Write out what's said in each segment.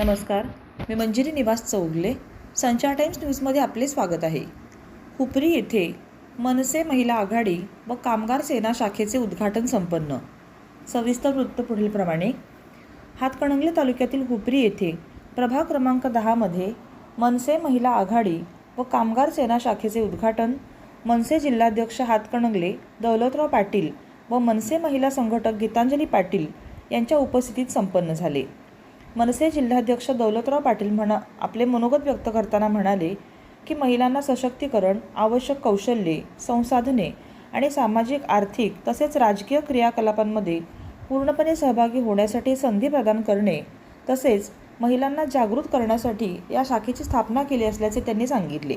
नमस्कार मी मंजिरी निवास चौगले संचार टाइम्स न्यूजमध्ये आपले स्वागत आहे. हुपरी येथे मनसे महिला आघाडी व कामगार सेना शाखेचे उद्घाटन संपन्न. सविस्तर वृत्त पुढीलप्रमाणे हातकणंगले तालुक्यातील हुपरी येथे प्रभाग क्रमांक दहामध्ये मनसे महिला आघाडी व कामगार सेना शाखेचे उद्घाटन मनसे जिल्हाध्यक्ष हातकणंगले दौलतराव पाटील व मनसे महिला संघटक गीतांजली पाटील यांच्या उपस्थितीत संपन्न झाले. मनसे जिल्हाध्यक्ष दौलतराव पाटील म्हणा आपले मनोगत व्यक्त करताना म्हणाले की महिलांना सशक्तीकरण आवश्यक कौशल्ये संसाधने आणि सामाजिक आर्थिक तसेच राजकीय क्रियाकलापांमध्ये पूर्णपणे सहभागी होण्यासाठी संधी प्रदान करणे तसेच महिलांना जागृत करण्यासाठी या शाखेची स्थापना केली असल्याचे त्यांनी सांगितले.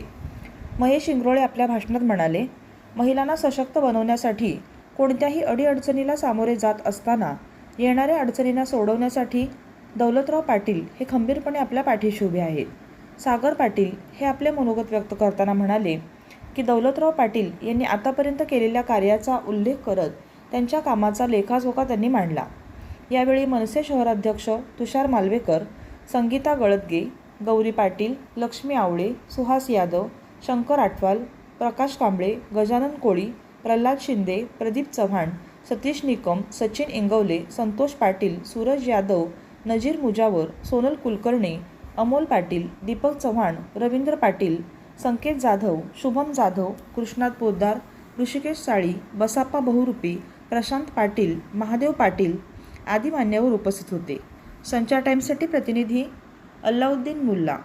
महेश इंग्रोळे आपल्या भाषणात म्हणाले महिलांना सशक्त बनवण्यासाठी कोणत्याही अडीअडचणीला सामोरे जात असताना येणाऱ्या अडचणींना सोडवण्यासाठी दौलतराव पाटील हे खंबीरपणे आपल्या पाठीशी उभे आहेत. सागर पाटील हे आपले मनोगत व्यक्त करताना म्हणाले की दौलतराव पाटील यांनी आतापर्यंत केलेल्या कार्याचा उल्लेख करत त्यांच्या कामाचा लेखाजोखा त्यांनी मांडला. यावेळी मनसे शहराध्यक्ष तुषार मालवेकर संगीता गळदगे गौरी पाटील लक्ष्मी आवळे सुहास यादव शंकर आटवाल प्रकाश कांबळे गजानन कोळी प्रल्हाद शिंदे प्रदीप चव्हाण सतीश निकम सचिन इंगवले संतोष पाटील सूरज यादव नजीर मुजावर सोनल कुलकर्णी अमोल पाटील दीपक चव्हाण रवींद्र पाटील संकेत जाधव शुभम जाधव कृष्णात पोद्दार ऋषिकेश साळी बसाप्पा बहुरूपी प्रशांत पाटील महादेव पाटील आदी मान्यवर उपस्थित होते. संचार टाईमसाठी प्रतिनिधी अल्लाउद्दीन मुल्ला.